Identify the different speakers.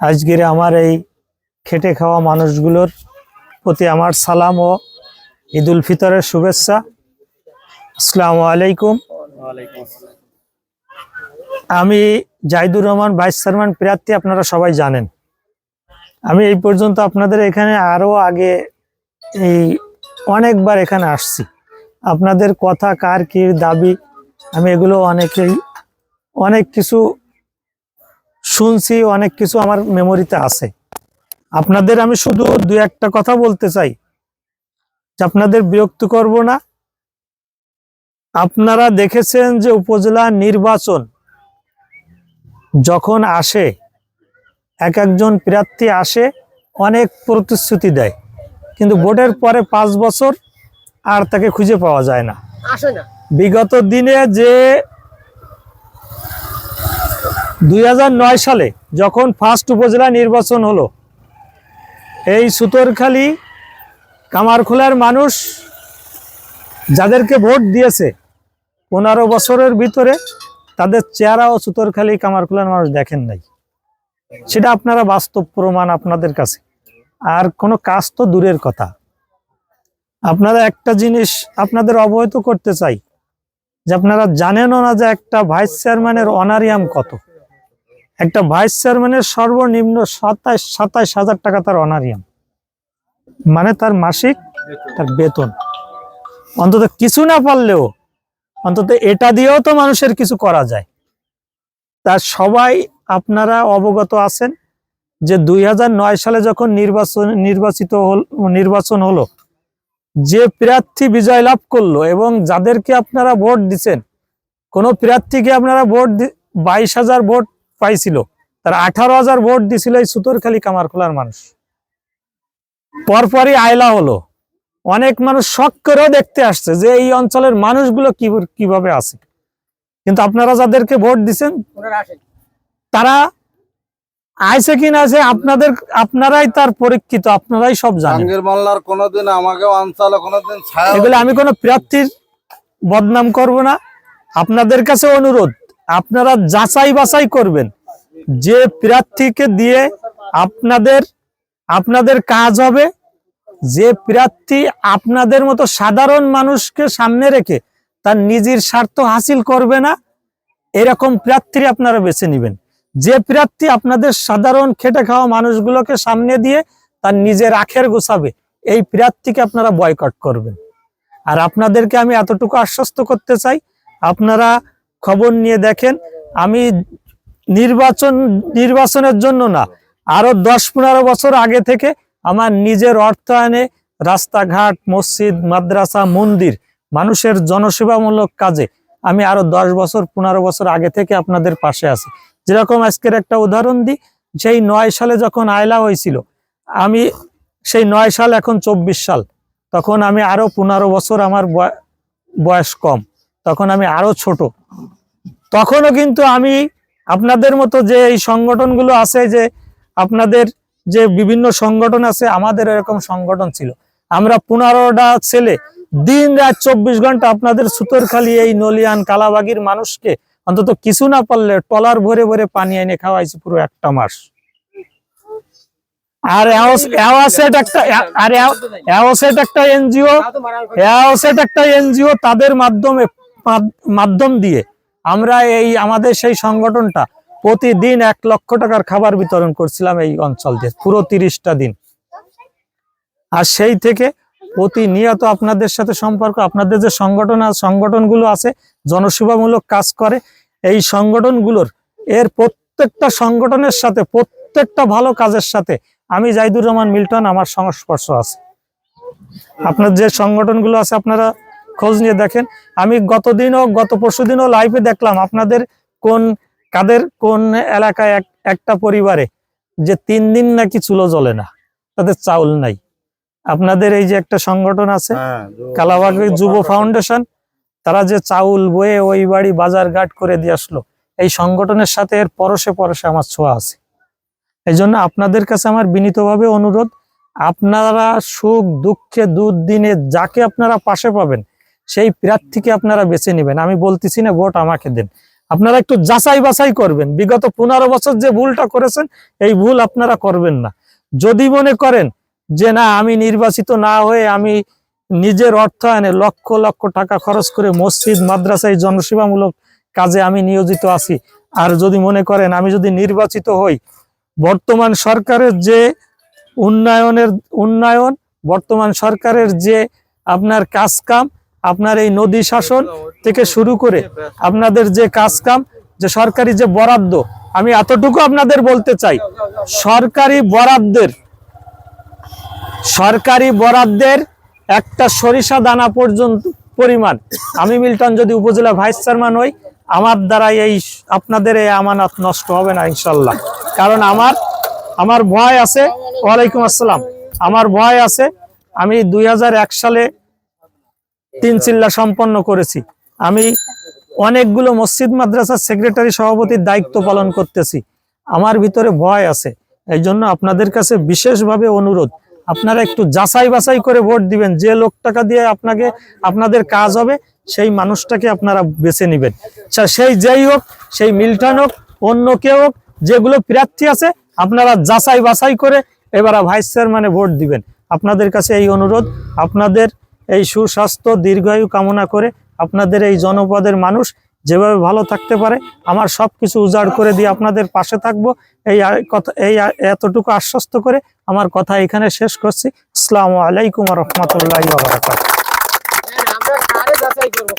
Speaker 1: আজকের আমার এই খেটে খাওয়া মানুষগুলোর প্রতি আমার সালাম ও ঈদুল ফিতরের শুভেচ্ছা। আসসালামু আলাইকুম। আমি জাহিদুর রহমান, ভাইস চেয়ারম্যান প্রার্থী, আপনারা সবাই জানেন। আমি এই পর্যন্ত আপনাদের এখানে আরও আগে এই অনেকবার এখানে আসছি। আপনাদের কথা, কার কি দাবি, আমি এগুলো অনেকেই অনেক কিছু শুনছি অনেক কিছু আমার মেমোরিতে আছে। আপনাদের আমি শুধু দু একটা কথা বলতে চাই। যে আপনাদের বিরক্ত করব না। আপনারা দেখেছেন যে উপজেলা নির্বাচন যখন আসে এক একজন প্রার্থী আসে অনেক প্রতিশ্রুতি দেয়। কিন্তু ভোটের পরে পাঁচ বছর আর তাকে খুঁজে পাওয়া যায় না।
Speaker 2: না।
Speaker 1: বিগত দিনে যে দুই হাজার নয় সালে যখন ফার্স্ট উপজেলা নির্বাচন হলো, এই সুতরখালী কামারখোলার মানুষ যাদেরকে ভোট দিয়েছে পনেরো বছরের ভিতরে, তাদের চেহারা ও সুতরখালী কামারখোলার মানুষ দেখেন নাই। সেটা আপনারা বাস্তব প্রমাণ আপনাদের কাছে। আর কোনো কাজ তো দূরের কথা। আপনারা একটা জিনিস আপনাদের অবহিত করতে চাই, যে আপনারা জানেনও না যে একটা ভাইস চেয়ারম্যানের অনারিয়াম কত। একটা ভাইস চেয়ারম্যানের সর্বনিম্ন সাতাইশ সাতাইশ হাজার টাকা তার অনারিয়াম মানে তার মাসিক, তার বেতন। অন্তত কিছু না পারলেও, অন্তত এটা দিয়েও তো মানুষের কিছু করা যায়। তা সবাই আপনারা অবগত আছেন যে দুই হাজার নয় সালে যখন নির্বাচন, নির্বাচিত হল, নির্বাচন হলো, যে প্রার্থী বিজয় লাভ করল এবং যাদেরকে আপনারা ভোট দিচ্ছেন, কোনো প্রার্থীকে আপনারা ভোট দি, বাইশ হাজার ভোট পাইছিল। তার আঠারো হাজার ভোট দিছিল এই সুতরখালী কামারখোলার মানুষ। পরপরই আয়লা হলো। অনেক মানুষ শখ করেও দেখতে আসছে যে এই অঞ্চলের মানুষগুলো কীভাবে আছে। কিন্তু আপনারা যাদেরকে ভোট দিচ্ছেন তারা আইছে কিনা আছে আপনাদের আপনারাই তার পরীক্ষিত আপনারাই সব জানেন।
Speaker 3: কোনোদিন আমাকে অঞ্চলে কোনোদিন ছায়া
Speaker 1: এগুলো আমি কোনো প্রার্থীর বদনাম করব না। আপনাদের কাছে অনুরোধ আপনারা যাচাই বাছাই করবেন। যে প্রার্থীকে দিয়ে আপনাদের আপনাদের কাজ হবে, যে প্রার্থী আপনাদের মতো সাধারণ মানুষকে সামনে রেখে তার নিজের স্বার্থ হাসিল করবে না, এরকম প্রার্থী আপনারা বেছে নেবেন। যে প্রার্থী আপনাদের সাধারণ খেটে খাওয়া মানুষগুলোকে সামনে দিয়ে তার নিজের আখের গোছাবে, এই প্রার্থীকে আপনারা বয়কট করবেন। আর আপনাদেরকে আমি এতটুকু আশ্বস্ত করতে চাই, আপনারা খবর নিয়ে দেখেন, আমি নির্বাচন, নির্বাচনের জন্য না, আরও দশ পনেরো বছর আগে থেকে আমার নিজের অর্থায়নে রাস্তাঘাট, মসজিদ, মাদ্রাসা, মন্দির, মানুষের জনসেবামূলক কাজে আমি আরও দশ বছর, পনেরো বছর আগে থেকে আপনাদের পাশে আছি। যেরকম আজকের একটা উদাহরণ দিই, সেই নয় সালে যখন আয়লা হয়েছিল, আমি সেই নয় সাল, এখন চব্বিশ সাল, তখন আমি আরও পনেরো বছর আমার বয়- বয়স কম। তখন আমি আরও ছোট। তখনও কিন্তু আমি আপনাদের মতো যে এই সংগঠনগুলো আছে যে আপনাদের যে বিভিন্ন সংগঠন আছে, আমাদের এরকম সংগঠন ছিল। আমরা পনেরোটা ছেলে দিন রাত চব্বিশ ঘণ্টা আপনাদের সুতরখালি এই নলিয়ান কালাবাগির মানুষকে অন্তত কিছু না পারলে টলার ভরে ভরে পানি এনে খাওয়াইছি পুরো একটা মাস। আর একটা আর একটা এনজিও একটা এনজিও তাদের মাধ্যমে মাধ্যম দিয়ে আমরা এই, আমাদের সেই সংগঠনটা প্রতিদিন এক লক্ষ টাকার খাবার বিতরণ করছিলাম এই অঞ্চল দিয়ে, পুরো তিরিশটা দিন। আর সেই থেকে প্রতিনিয়ত আপনাদের সাথে সম্পর্ক, আপনাদের যে সংগঠন, সংগঠনগুলো আছে, জনসেবামূলক কাজ করে, এই সংগঠনগুলোর, এর প্রত্যেকটা সংগঠনের সাথে, প্রত্যেকটা ভালো কাজের সাথে আমি জাহিদুর রহমান মিল্টন, আমার সংস্পর্শ আছে। আপনার যে সংগঠনগুলো আছে, আপনারা খোঁজ নিয়ে দেখেন। আমি গতদিনও গত পরশু দিনও লাইভে দেখলাম আপনাদের কোন কাদের কোন এলাকায় এক একটা পরিবারে যে তিন দিন নাকি চুলো জ্বলে না তাদের চাউল নাই। আপনাদের এই যে একটা সংগঠন আছে
Speaker 3: হ্যাঁ,
Speaker 1: কালাবাগি যুব ফাউন্ডেশন তারা যে চাউল বয়ে ওই বাড়ি বাজার ঘাট করে দিয়ে আসলো এই সংগঠনের সাথে এর পরশে পরশে আমার ছোঁয়া আছে। এই জন্য আপনাদের কাছে আমার বিনীতভাবে অনুরোধ আপনারা সুখ দুঃখে দুদিনে যাকে আপনারা পাশে পাবেন সেই প্রার্থীকে আপনারা বেছে নেবেন। আমি বলতেছি না, ভোট আমাকে দেন। আপনারা একটু যাচাই বাছাই করবেন। বিগত পনেরো বছর যে ভুলটা করেছেন, এই ভুল আপনারা করবেন না। যদি মনে করেন যে, না, আমি নির্বাচিত না হয়ে আমি নিজের অর্থায়নে লক্ষ লক্ষ টাকা খরচ করে মসজিদ, মাদ্রাসায় জনসেবামূলক কাজে আমি নিয়োজিত আছি। আর যদি মনে করেন, আমি যদি নির্বাচিত হই, বর্তমান সরকারের যে উন্নয়নের, উন্নয়ন, বর্তমান সরকারের যে আপনার কাজ কাম আপনার এই নদী শাসন থেকে শুরু করে আপনাদের যে কাজ কাম যে সরকারি যে বরাদ্দ, আমি এতটুকু আপনাদের বলতে চাই। সরকারি বরাদ্দের সরকারি বরাদ্দের একটা সরিষা দানা পর্যন্ত পরিমাণ। আমি মিল্টন যদি উপজেলা ভাইস চেয়ারম্যান হই, আমার দ্বারা এই আপনাদের এই আমানত নষ্ট হবে না, ইনশাল্লাহ। কারণ আমার আমার ভয় আছে। ওয়ালাইকুম আসসালাম। আমার ভয় আছে। আমি দুই হাজার এক সালে তিন চিল্লা সম্পন্ন করেছি। আমি অনেকগুলো মসজিদ, মাদ্রাসার সেক্রেটারি সভাপতির দায়িত্ব পালন করতেছি। আমার ভিতরে ভয় আছে। এই জন্য আপনাদের কাছে বিশেষভাবে অনুরোধ, আপনারা একটু যাচাই বাছাই করে ভোট দিবেন। যে লোক টাকা দিয়ে আপনাকে, আপনাদের কাজ হবে, সেই মানুষটাকে আপনারা বেছে নেবেন। সেই যেই হোক, সেই মিল্টন হোক, অন্য কেউ হোক, যেগুলো প্রার্থী আছে, আপনারা যাচাই বাছাই করে এবার ভাইস চেয়ারম্যানে ভোট দিবেন। আপনাদের কাছে এই অনুরোধ, আপনাদের এই সুস্বাস্থ্য, দীর্ঘায়ু কামনা করে আপনাদের এই জনপদের মানুষ যেভাবে ভালো থাকতে পারে, আমার সব কিছু উজাড় করে দিয়ে আপনাদের পাশে থাকব। এই কথা এই এতটুকু আশ্বস্ত করে আমার কথা এখানে শেষ করছি। আসসালামু আলাইকুম রহমতুল্লাহ